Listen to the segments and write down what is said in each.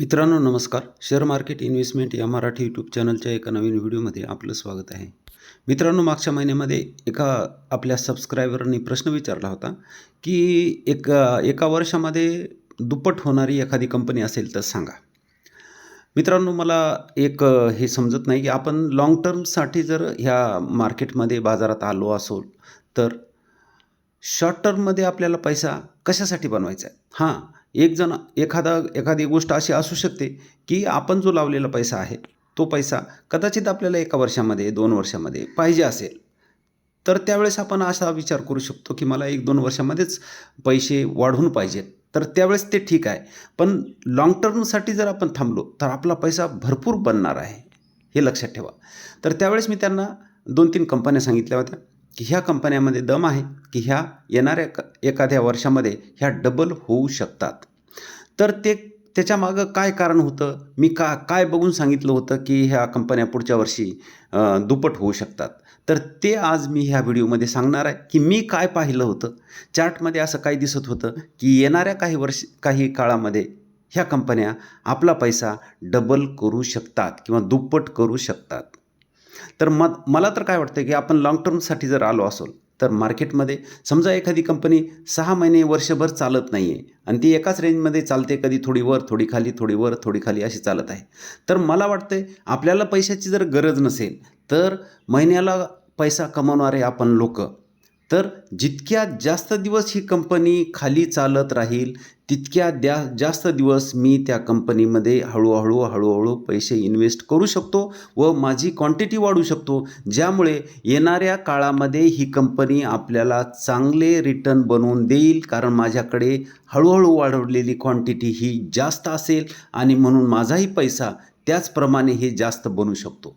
मित्रांनो नमस्कार. Share market investment या मराठी यूट्यूब चॅनलच्या एका नवीन व्हिडिओमध्ये आपलं स्वागत आहे. मित्रांनो मागच्या महिन्यामध्ये एका आपल्या सबस्क्रायबरनी प्रश्न विचारला होता की एक एका वर्षामध्ये दुप्पट होणारी एखादी कंपनी असेल तर सांगा. मित्रांनो मला एक हे समजत नाही की आपण लाँग टर्मसाठी जर ह्या मार्केटमध्ये बाजारात आलो असो तर शॉर्ट टर्ममध्ये आपल्याला पैसा कशासाठी बनवायचा आहे? हां एक जण एखादा एखादी गोष्ट अशी असू शकते की आपण जो लावलेला पैसा आहे तो पैसा कदाचित आपल्याला एका वर्षामध्ये दोन वर्षामध्ये पाहिजे असेल. तर त्यावेळेस आपण असा विचार करू शकतो की मला एक दोन वर्षामध्येच पैसे वाढवून पाहिजेत. तर त्यावेळेस ते ठीक आहे. पण लाँग टर्मसाठी जर आपण थांबलो तर आपला पैसा भरपूर बनणार आहे. हे लक्षात ठेवा. तर त्यावेळेस मी त्यांना दोन तीन कंपन्या सांगितल्या होत्या. की ह्या कंपन्यामध्ये दम आहे की ह्या येणाऱ्या क एखाद्या वर्षामध्ये ह्या डबल होऊ शकतात. तर ते त्याच्यामागं काय कारण होतं? मी का काय बघून सांगितलं होतं की ह्या कंपन्या पुढच्या वर्षी दुप्पट होऊ शकतात? तर ते आज मी ह्या व्हिडिओमध्ये सांगणार आहे की मी काय पाहिलं होतं? चार्टमध्ये असं काय दिसत होतं की येणाऱ्या काही वर्ष काही काळामध्ये ह्या कंपन्या आपला पैसा डबल करू शकतात किंवा दुप्पट करू शकतात. तर मग मला तर काय वाटतं की आपण लाँग टर्मसाठी जर आलो असोल तर मार्केटमध्ये समजा एखादी कंपनी सहा महिने वर्षभर चालत नाही आहे आणि ती एकाच रेंजमध्ये चालते कधी थोडी वर थोडी खाली थोडी वर थोडी खाली अशी चालत आहे. तर मला वाटतं आपल्याला पैशाची जर गरज नसेल तर महिन्याला पैसा कमवणारे आपण लोक. तर जितक्या जास्त दिवस ही कंपनी खाली चालत राहील तितक्या द्या जास्त दिवस मी त्या कंपनीमध्ये हळूहळू हळूहळू पैसे इन्व्हेस्ट करू शकतो व माझी क्वांटिटी वाढू शकतो. ज्यामुळे येणाऱ्या काळामध्ये ही कंपनी आपल्याला चांगले रिटर्न बनवून देईल कारण माझ्याकडे हळूहळू वाढवलेली क्वांटिटी ही जास्त असेल आणि म्हणून माझाही पैसा त्याचप्रमाणे हे जास्त बनू शकतो.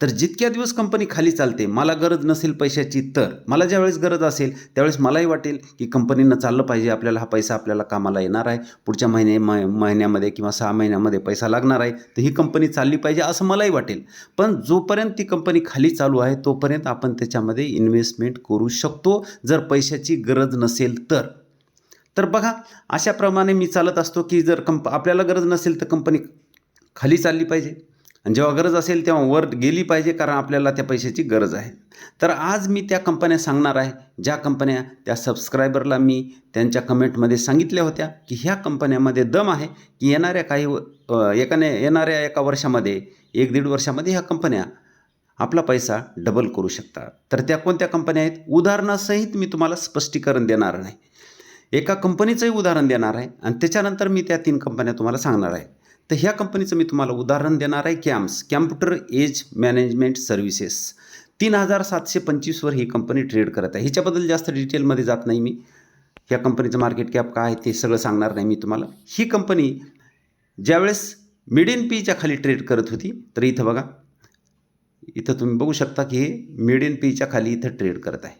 तर जितक्या दिवस कंपनी खाली चालते मला गरज नसेल पैशाची तर मला ज्यावेळेस गरज असेल त्यावेळेस मलाही वाटेल की कंपनीनं चाललं पाहिजे आपल्याला हा पैसा आपल्याला कामाला येणार आहे. पुढच्या महिने म महिन्यामध्ये किंवा सहा महिन्यामध्ये पैसा लागणार आहे तर ही कंपनी चालली पाहिजे असं मलाही वाटेल. पण जोपर्यंत ती कंपनी खाली चालू आहे तोपर्यंत आपण त्याच्यामध्ये इन्व्हेस्टमेंट करू शकतो जर पैशाची गरज नसेल तर. तर बघा अशाप्रमाणे मी चालत असतो की जर कंप आपल्याला गरज नसेल तर कंपनी खाली चालली पाहिजे. आणि जेव्हा गरज असेल तेव्हा वर गेली पाहिजे कारण आपल्याला त्या पैशाची गरज आहे. तर आज मी त्या कंपन्या सांगणार आहे ज्या कंपन्या त्या सबस्क्रायबरला मी त्यांच्या कमेंटमध्ये सांगितल्या होत्या की ह्या कंपन्यामध्ये दम आहे की येणाऱ्या काही एकाने येणाऱ्या एका वर्षामध्ये एक दीड वर्षामध्ये ह्या कंपन्या आपला पैसा डबल करू शकतात. तर त्या कोणत्या कंपन्या आहेत? उदाहरणासहित मी तुम्हाला स्पष्टीकरण देणार नाही. एका कंपनीचंही उदाहरण देणार आहे आणि त्याच्यानंतर मी त्या तीन कंपन्या तुम्हाला सांगणार आहे. तर ह्या कंपनीचं मी तुम्हाला उदाहरण देणार आहे. CAMS computer age management services. तीन हजार सातशे पंचवीसवर ही कंपनी ट्रेड करत आहे. ह्याच्याबद्दल जास्त डिटेलमध्ये जात नाही मी. ह्या कंपनीचं मार्केट कॅप काय आहे ते सगळं सांगणार नाही मी तुम्हाला. ही कंपनी ज्यावेळेस मिड इन पीच्या खाली ट्रेड करत होती तर इथं बघा. इथं तुम्ही बघू शकता की हे मिड इन पीच्या खाली इथं ट्रेड करत आहे.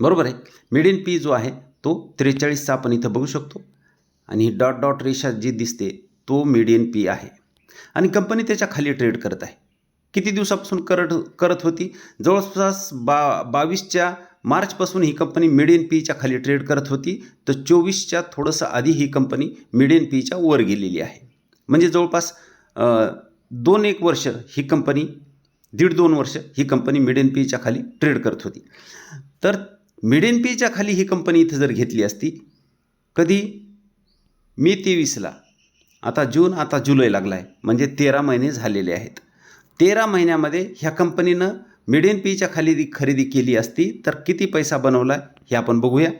बरोबर आहे? मिड इन पी जो आहे तो त्रेचाळीसचा आपण इथं बघू शकतो. आणि ही डॉट डॉट रेषा जी दिसते तो मिडियन पी आहे. आणि कंपनी त्याच्याखाली ट्रेड करत आहे. किती दिवसापासून करत करत होती? जवळपास बा बावीसच्या मार्चपासून ही कंपनी मिडियन पीच्या खाली ट्रेड करत होती. तर चोवीसच्या थोडंसं आधी ही कंपनी मिडियन पीच्या वर गेलेली आहे. म्हणजे जवळपास दोन एक वर्ष ही कंपनी दीड दोन वर्ष ही कंपनी मिडियन पीच्या खाली ट्रेड करत होती. तर मिडियन पीच्या खाली ही कंपनी इथं जर घेतली असती कधी? मे तेवीसला. आता जून आता जुलै लागला आहे म्हणजे तेरा महिने झालेले आहेत. तेरा महिन्यामध्ये ह्या कंपनीनं मिड एन पीच्या खाली खरेदी केली असती तर किती पैसा बनवला हे आपण बघूया.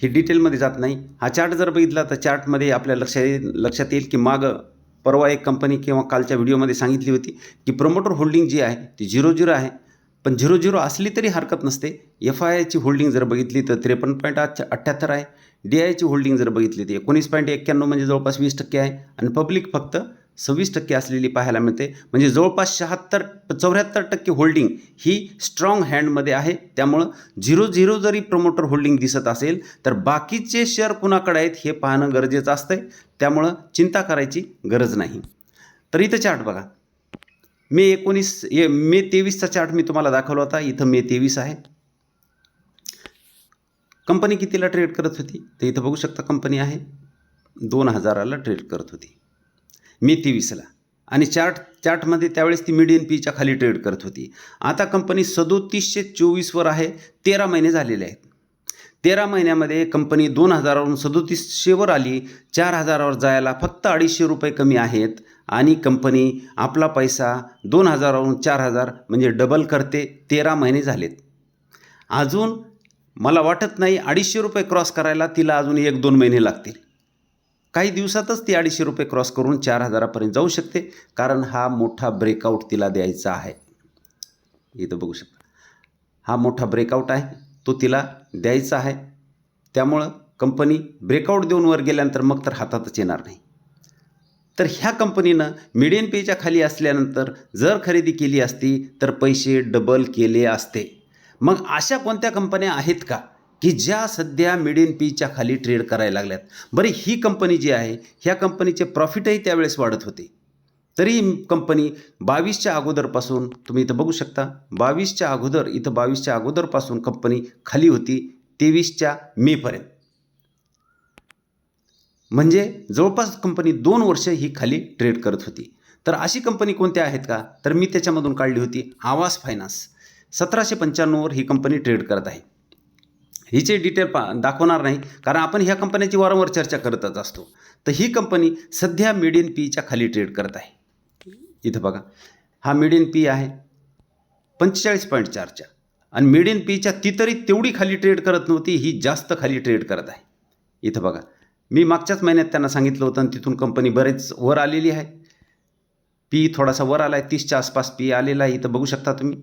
हे डिटेलमध्ये जात नाही. हा चार्ट जर बघितला तर चार्टमध्ये आपल्या लक्षात येईल लक्षात येईल की मागं परवा एक कंपनी किंवा कालच्या व्हिडिओमध्ये सांगितली होती की प्रमोटर होल्डिंग जी आहे ती झिरो झिरो आहे. पण झिरो झिरो असली तरी हरकत नसते. एफ आय आयची होल्डिंग जर बघितली तर त्रेपन्न पॉईंट अठ्ठ्याहत्तर आहे. डी आयची होल्डिंग जर बघितली तर एकोणीस पॉईंट एक्क्याण्णव म्हणजे जवळपास वीस टक्के आहे. आणि पब्लिक फक्त सव्वीस टक्के असलेली पाहायला मिळते. म्हणजे जवळपास शहात्तर चौऱ्याहत्तर टक्के होल्डिंग ही स्ट्रॉंग हँडमध्ये आहे. त्यामुळं झिरो झिरो जरी प्रमोटर होल्डिंग दिसत असेल तर बाकीचे शेअर कुणाकडे आहेत हे पाहणं गरजेचं असतं त्यामुळं चिंता करायची गरज नाही. तर इथं चार्ट बघा. मे एकोणीस ए मे तेवीसचा चार्ट मी तुम्हाला दाखवला होता. इथं मे तेवीस आहे. कंपनी कितीला ट्रेड करत होती? ते इथं बघू शकता कंपनी आहे. दोन हजाराला ट्रेड करत होती. मे तेवीसला आणि चार्ट चार्टमध्ये त्यावेळेस ती मिडियन पीच्या खाली ट्रेड करत होती. आता कंपनी सदोतीसशे चोवीसवर आहे. तेरा महिने झालेले आहेत. तेरा महिन्यामध्ये कंपनी दोन हजारावरून सदोतीसशेवर आली. चार हजारावर जायला फक्त अडीचशे रुपये कमी आहेत. आणि कंपनी आपला पैसा दोन हजारावरून चार हजार म्हणजे डबल करते. तेरा महिने झालेत. अजून मला वाटत नाही अडीचशे रुपये क्रॉस करायला तिला अजून एक दोन महिने लागतील. काही दिवसातच ती अडीचशे रुपये क्रॉस करून चार हजारापर्यंत जाऊ शकते कारण हा मोठा ब्रेकआउट तिला द्यायचा आहे. इथं बघू शकता. हा मोठा ब्रेकआउट आहे तो तिला द्यायचा आहे. त्यामुळं कंपनी ब्रेकआउट देऊन वर गेल्यानंतर मग तर हातातच येणार नाही. तर ह्या कंपनीनं मिडियन पेच्या खाली असल्यानंतर जर खरेदी केली असती तर पैसे डबल केले असते. मग अशा कोणत्या कंपन्या आहेत का की ज्या सध्या मिड इन पीच्या खाली ट्रेड करायला लागल्यात? बरं ही कंपनी जी आहे ह्या कंपनीचे प्रॉफिटही त्यावेळेस वाढत होते. तरी कंपनी बावीसच्या अगोदरपासून तुम्ही इथं बघू शकता बावीसच्या अगोदर इथं बावीसच्या अगोदरपासून कंपनी खाली होती तेवीसच्या मेपर्यंत म्हणजे जवळपास कंपनी दोन वर्ष ही खाली ट्रेड करत होती. तर अशी कंपनी कोणत्या आहेत का? तर मी त्याच्यामधून काढली होती आवास फायनान्स सतराशे पंच्याण्णववर ही कंपनी ट्रेड करत आहे. हिचे डिटेल पा दाखवणार नाही कारण आपण ह्या कंपन्याची वारंवार चर्चा करतच असतो. तर ही कंपनी सध्या मिडियन पीच्या खाली ट्रेड करत आहे. इथं बघा हा मिडियन पी आहे पंचेचाळीस पॉईंट चारच्या. आणि मिडियन पीच्या ती तरी तेवढी खाली ट्रेड करत नव्हती ही जास्त खाली ट्रेड करत आहे. इथं बघा मी मागच्याच महिन्यात त्यांना सांगितलं होतं आणि तिथून कंपनी बरेच वर आलेली आहे. पी थोडासा वर आला आहे तीसच्या आसपास पी आलेला आहे इथं बघू शकता तुम्ही.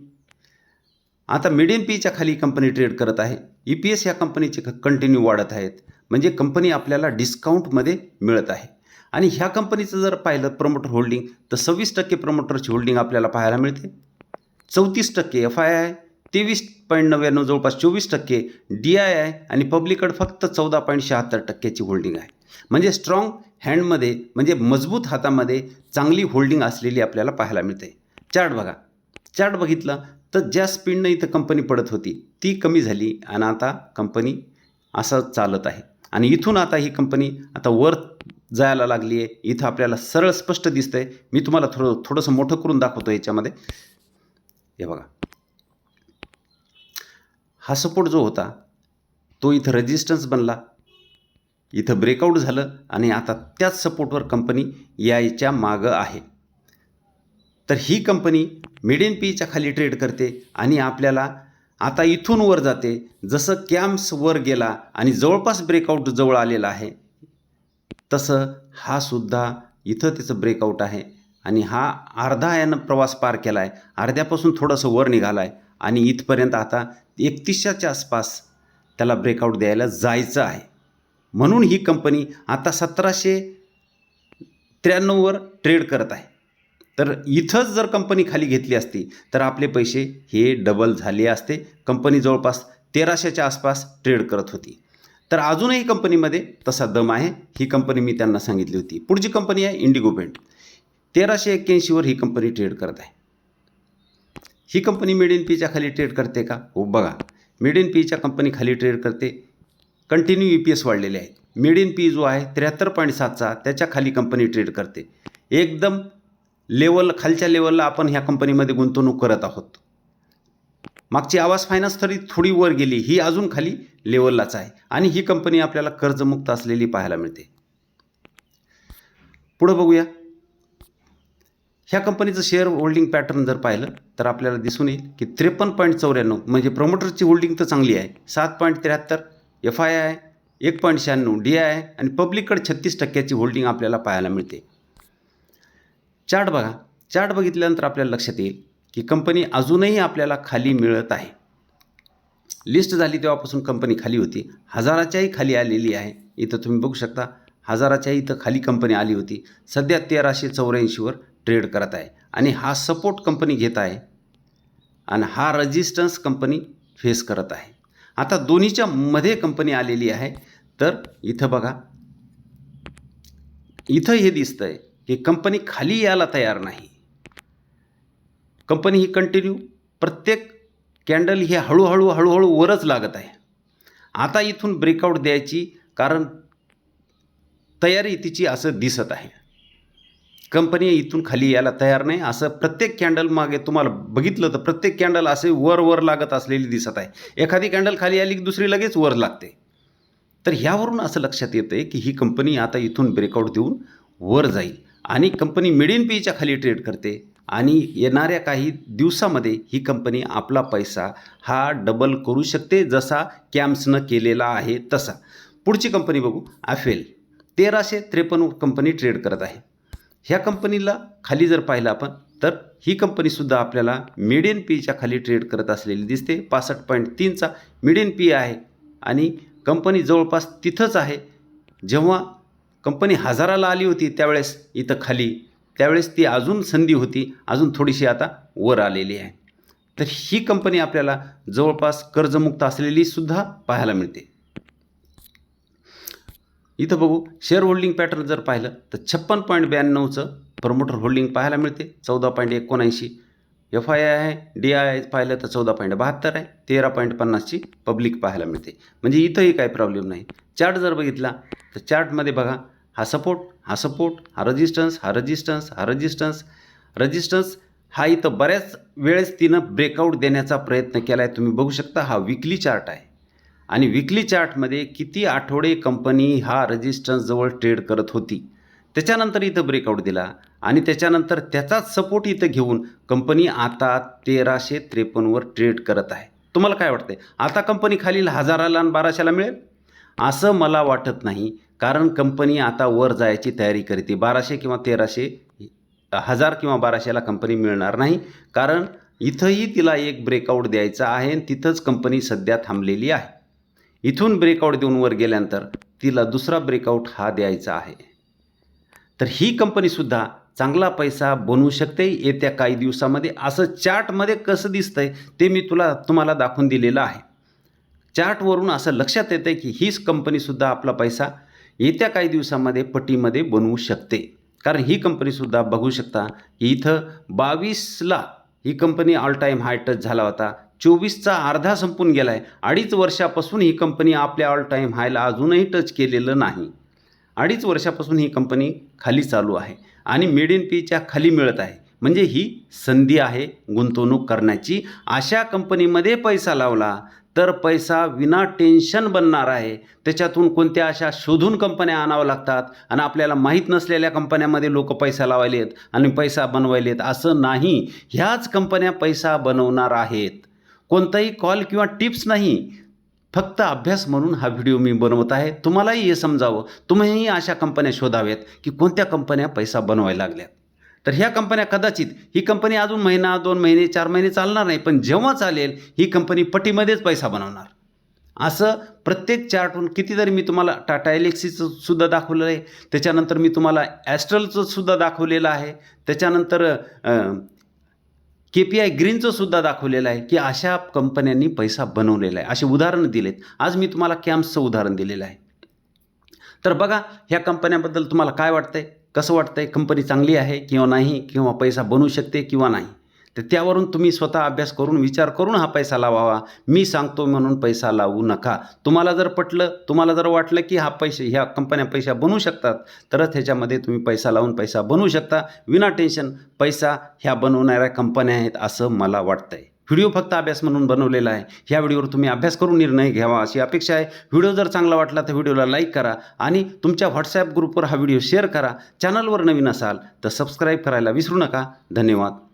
आता मिडियम पीच्या खाली कंपनी ट्रेड करत आहे. ई पी एस ह्या कंपनीचे कंटिन्यू वाढत आहेत. म्हणजे कंपनी आपल्याला डिस्काउंटमध्ये मिळत आहे. आणि ह्या कंपनीचं जर पाहिलं प्रमोटर होल्डिंग तर सव्वीस टक्के प्रमोटरची होल्डिंग आपल्याला पाहायला मिळते. चौतीस टक्के एफ आय आय तेवीस पॉईंट नव्याण्णव जवळपास चोवीस टक्के डी आय आय आणि पब्लिककडे फक्त चौदा पॉईंट शहात्तर टक्क्याची होल्डिंग आहे. म्हणजे स्ट्रॉंग हँडमध्ये म्हणजे मजबूत हातामध्ये चांगली होल्डिंग असलेली आपल्याला पाहायला मिळते. चार्ट बघा. चार्ट बघितलं तर ज्या स्पीडनं इथं कंपनी पडत होती ती कमी झाली आणि आता कंपनी असं चालत आहे. आणि इथून आता ही कंपनी आता वर जायला लागली आहे. इथं आपल्याला सरळ स्पष्ट दिसतं आहे मी तुम्हाला थोडं थोडंसं मोठं करून दाखवतो याच्यामध्ये. हे बघा. हा सपोर्ट जो होता तो इथं रेजिस्टन्स बनला. इथं ब्रेकआउट झालं आणि आता त्याच सपोर्टवर कंपनी यायच्या मागं आहे. तर ही कंपनी मिड इन पीच्या खाली ट्रेड करते आणि आपल्याला आता इथून वर जाते. जसं कॅम्प्स वर गेला आणि जवळपास ब्रेकआउट जवळ आलेला आहे तसं हा सुद्धा इथं त्याचं ब्रेकआउट आहे. आणि हा अर्धा यानं प्रवास पार केला आहे अर्ध्यापासून थोडंसं वर निघाला आहे आणि इथपर्यंत आता एकतीसच्या आसपास त्याला ब्रेकआउट द्यायला जायचं आहे. म्हणून ही कंपनी आता सतराशे त्र्याण्णववर ट्रेड करत आहे. तर इथंच जर कंपनी खाली घेतली असती तर आपले पैसे हे डबल झाले असते. कंपनी जवळपास तेराशेच्या आसपास ट्रेड करत होती. तर अजूनही कंपनीमध्ये तसा दम आहे ही कंपनी मी त्यांना सांगितली होती. पुढची कंपनी आहे इंडिगो पेंट तेराशे एक्क्याऐंशीवर ही कंपनी ट्रेड करत आहे. ही कंपनी मिड इन पीच्या खाली ट्रेड करते का? हो बघा. मिड इन पीच्या कंपनी खाली ट्रेड करते. कंटिन्यू ई पी एस वाढलेले आहेत मिड इन पी जो आहे त्र्याहत्तर पॉईंट सातचा त्याच्याखाली कंपनी ट्रेड करते. एकदम लेवल खालच्या लेवलला आपण ह्या कंपनीमध्ये गुंतवणूक करत आहोत. मागची आवाज फायनान्स तरी थोडी वर गेली ही अजून खाली लेवललाच आहे. आणि ही कंपनी आपल्याला कर्जमुक्त असलेली पाहायला मिळते. पुढं बघूया. ह्या कंपनीचं शेअर होल्डिंग पॅटर्न जर पाहिलं तर आपल्याला दिसून येईल की त्रेपन्न पॉईंट चौऱ्याण्णव म्हणजे प्रमोटरची होल्डिंग तर चांगली आहे. सात पॉईंट त्र्याहत्तर एफ आय आय एक पॉईंट शहाण्णव डी आय आणि पब्लिककडे छत्तीस टक्क्याची होल्डिंग आपल्याला पाहायला मिळते. चार्ट बघा. चार्ट बघितल्यानंतर आपल्याला लक्षात येईल की कंपनी अजूनही आपल्याला खाली मिळत आहे. लिस्ट झाली तेव्हापासून कंपनी खाली होती. हजाराच्याही खाली आलेली आहे. इथं तुम्ही बघू शकता हजाराच्याही इथं खाली कंपनी आली होती. सध्या तेराशे चौऱ्याऐंशीवर ट्रेड करत आहे. आणि हा सपोर्ट कंपनी घेत आहे. आणि हा रजिस्टन्स कंपनी फेस करत आहे. आता दोन्हीच्या मध्ये कंपनी आलेली आहे. तर इथं बघा. इथं हे दिसतं आहे ही कंपनी खाली यायला तयार नाही. कंपनी ही कंटिन्यू प्रत्येक कॅन्डल ही हळूहळू हळूहळू वरच लागत आहे. आता इथून ब्रेकआउट द्यायची कारण तयारी तिची असं दिसत आहे. कंपनी इथून खाली यायला तयार नाही. असं प्रत्येक कॅन्डल मागे तुम्हाला बघितलं तर प्रत्येक कॅन्डल असे वर वर लागत असलेली दिसत आहे. एखादी कॅन्डल खाली आली की दुसरी लगेच वर लागते. तर ह्यावरून असं लक्षात येतं आहे की ही कंपनी आता इथून ब्रेकआउट देऊन वर जाईल. आणि कंपनी मिडियन पीच्या खाली ट्रेड करते. आणि येणाऱ्या काही दिवसामध्ये ही कंपनी आपला पैसा हा डबल करू शकते जसा कॅम्सनं केलेला आहे तसा. पुढची कंपनी बघू आफेल तेराशे त्रेपन्न कंपनी ट्रेड करत आहे. ह्या कंपनीला खाली जर पाहिलं आपण तर ही कंपनीसुद्धा आपल्याला मिडियन पीच्या खाली ट्रेड करत असलेली दिसते. पासष्ट पॉईंट तीनचा मिडियन पी आहे. आणि कंपनी जवळपास तिथंच आहे. जेव्हा कंपनी हजाराला आली होती त्यावेळेस इथं खाली. त्यावेळेस ती अजून संधी होती अजून थोडीशी आता वर आलेली आहे. तर ही कंपनी आपल्याला जवळपास कर्जमुक्त असलेली सुद्धा पाहायला मिळते. इथं बघू शेअर होल्डिंग पॅटर्न जर पाहिलं तर छप्पन पॉईंट ब्याण्णवचं प्रमोटर होल्डिंग पाहायला मिळते चौदा पॉईंट एकोणऐंशी. एफ आय आय आहे डी आय आय पाहिलं तर चौदा पॉईंट बहात्तर आहे तेरा पॉईंट पन्नासची पब्लिक पाहायला मिळते. म्हणजे इथंही काही प्रॉब्लेम नाही. चार्ट जर बघितला तर चार्टमध्ये बघा हा सपोर्ट हा सपोर्ट हा रजिस्टन्स हा रजिस्टन्स हा रजिस्टन्स रजिस्टन्स हा इथं बऱ्याच वेळेस तिनं ब्रेकआउट देण्याचा प्रयत्न केला आहे तुम्ही बघू शकता हा विकली चार्ट आहे. आणि विकली चार्टमध्ये किती आठवडे कंपनी हा रजिस्टन्सजवळ ट्रेड करत होती. त्याच्यानंतर इथं ब्रेकआउट दिला. आणि त्याच्यानंतर त्याचाच सपोर्ट इथं घेऊन कंपनी आता तेराशे त्रेपन्नवर ट्रेड करत आहे. तुम्हाला काय वाटतंय? आता कंपनी खालील हजाराला आणि बाराशेला मिळेल? असं मला वाटत नाही. कारण कंपनी आता वर जायची तयारी करते बाराशे किंवा तेराशे हजार किंवा बाराशेला कंपनी मिळणार नाही. कारण इथंही तिला एक ब्रेकआउट द्यायचा आहे आणि तिथंच कंपनी सध्या थांबलेली आहे. इथून ब्रेकआउट देऊन वर गेल्यानंतर तिला दुसरा ब्रेकआउट हा द्यायचा आहे. तर ही कंपनीसुद्धा चांगला पैसा बनवू शकते येत्या काही दिवसामध्ये. असं चार्टमध्ये कसं दिसतंय ते मी तुला तुम्हाला दाखवून दिलेलं आहे. चार्टवरून असं लक्षात येतं की हीच कंपनीसुद्धा आपला पैसा येत्या काही दिवसामध्ये पटीमध्ये बनवू शकते. कारण ही कंपनीसुद्धा बघू शकता की इथं बावीसला ही company all time high touch झाला होता. चोवीसचा अर्धा संपून गेला आहे अडीच वर्षापासून ही कंपनी आपल्या ऑल टाईम हायला अजूनही टच केलेलं नाही. अडीच वर्षापासून ही कंपनी खाली चालू आहे आणि मेड इन पीच्या खाली मिळत आहे. म्हणजे ही संधी आहे गुंतवणूक करण्याची. अशा कंपनीमध्ये पैसा लावला तर पैसा विना टेन्शन बनणार आहे. त्याच्यातून कोणत्या अशा शोधून कंपन्या आणाव्या लागतात? आणि आपल्याला माहीत नसलेल्या कंपन्यामध्ये लोक पैसा लावायलेत आणि पैसा बनवायलेत. असं नाही. ह्याच कंपन्या पैसा बनवणार आहेत. कोणताही कॉल किंवा टिप्स नाही. फक्त अभ्यास म्हणून हा व्हिडिओ मी बनवत आहे. तुम्हालाही हे समजावं. तुम्हीही अशा कंपन्या शोधाव्यात की कोणत्या कंपन्या पैसा बनवायला लागल्यात. तर ह्या कंपन्या कदाचित ही कंपनी अजून महिना दोन महिने चार महिने चालणार नाही पण जेव्हा चालेल ही कंपनी पटीमध्येच पैसा बनवणार. असं प्रत्येक चार्टहून कितीतरी मी तुम्हाला टाटा एलेक्सीचं सुद्धा दाखवलेलं आहे. त्याच्यानंतर मी तुम्हाला ॲस्ट्रलचं सुद्धा दाखवलेलं आहे. त्याच्यानंतर के पी आय ग्रीनचं सुद्धा दाखवलेलं आहे की अशा कंपन्यांनी पैसा बनवलेला आहे. असे उदाहरणं दिलेत. आज मी तुम्हाला कॅम्प्सचं उदाहरण दिलेलं आहे. तर बघा ह्या कंपन्याबद्दल तुम्हाला काय वाटतंय? कसं वाटतंय? कंपनी चांगली आहे किंवा नाही? किंवा पैसा बनवू शकते किंवा नाही? तर त्यावरून तुम्ही स्वतः अभ्यास करून विचार करून हा पैसा लावावा. मी सांगतो म्हणून पैसा लावू नका. तुम्हाला जर पटलं तुम्हाला जर वाटलं की हा पैसे ह्या कंपन्या पैसा बनवू शकतात तरच ह्याच्यामध्ये तुम्ही पैसा लावून पैसा बनवू शकता. विना टेन्शन पैसा ह्या बनवणाऱ्या कंपन्या आहेत असं मला वाटतंय. व्हिडिओ फक्त अभ्यास म्हणून बनवलेला आहे. ह्या व्हिडिओवर तुम्ही अभ्यास करून निर्णय घ्यावा अशी अपेक्षा आहे. व्हिडिओ जर चांगला वाटला तर व्हिडिओला लाईक करा आणि तुमच्या व्हॉट्सॲप ग्रुपवर हा व्हिडिओ शेअर करा. चॅनलवर नवीन असाल तर सबस्क्राईब करायला विसरू नका. धन्यवाद.